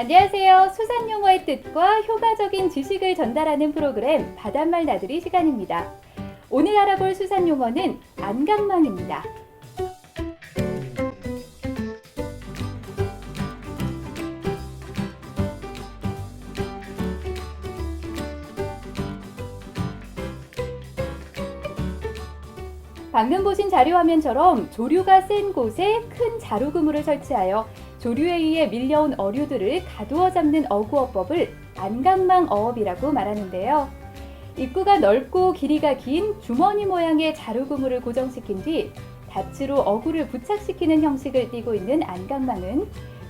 안녕하세요. 수산 용어의 뜻과 효과적인 지식을 전달하는 프로그램 바닷말 나들이 시간입니다. 오늘 알아볼 수산 용어는 안강망입니다. 방금 보신 자료 화면처럼 조류가 센 곳에 큰 자루 그물을 설치하여 조류에 의해 밀려온 어류들을 가두어 잡는 어구어법을 안강망 어업이라고 말하는데요. 입구가 넓고 길이가 긴 주머니 모양의 자루 그물을 고정시킨 뒤 닻으로 어구를 부착시키는 형식을 띠고 있는 안강망은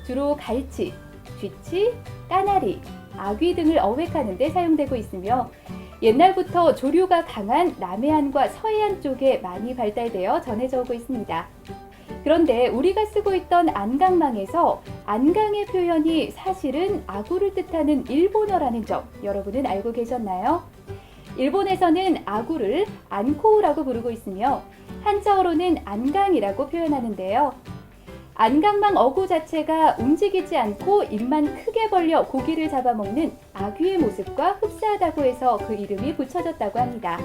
주로 갈치, 쥐치, 까나리, 아귀 등을 어획하는 데 사용되고 있으며 옛날부터 조류가 강한 남해안과 서해안 쪽에 많이 발달되어 전해져 오고 있습니다. 그런데 우리가 쓰고 있던 안강망에서 안강의 표현이 사실은 아구를 뜻하는 일본어라는 점 여러분은 알고 계셨나요? 일본에서는 아구를 안코우라고 부르고 있으며 한자어로는 안강이라고 표현하는데요. 안강망 어구 자체가 움직이지 않고 입만 크게 벌려 고기를 잡아먹는 아귀의 모습과 흡사하다고 해서 그 이름이 붙여졌다고 합니다.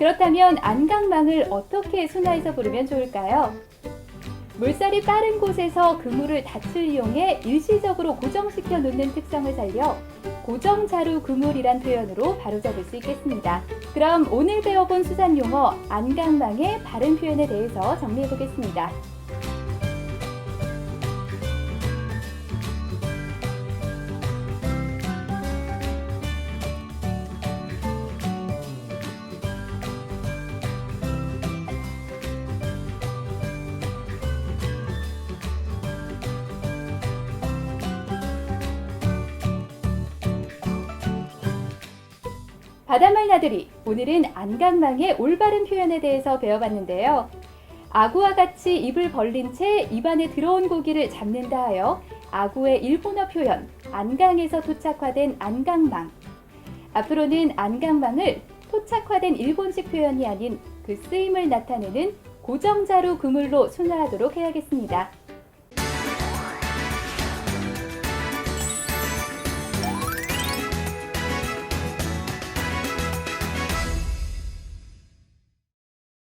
그렇다면 안강망을 어떻게 순화해서 부르면 좋을까요? 물살이 빠른 곳에서 그물을 닻을 이용해 일시적으로 고정시켜 놓는 특성을 살려 고정자루 그물이란 표현으로 바로잡을 수 있겠습니다. 그럼 오늘 배워본 수산 용어 안강망의 바른 표현에 대해서 정리해 보겠습니다. 바다말 나들이 오늘은 안강망의 올바른 표현에 대해서 배워봤는데요. 아구와 같이 입을 벌린 채 입안에 들어온 고기를 잡는다 하여 아구의 일본어 표현 안강에서 토착화된 안강망. 앞으로는 안강망을 토착화된 일본식 표현이 아닌 그 쓰임을 나타내는 고정자루 그물로 순화하도록 해야겠습니다.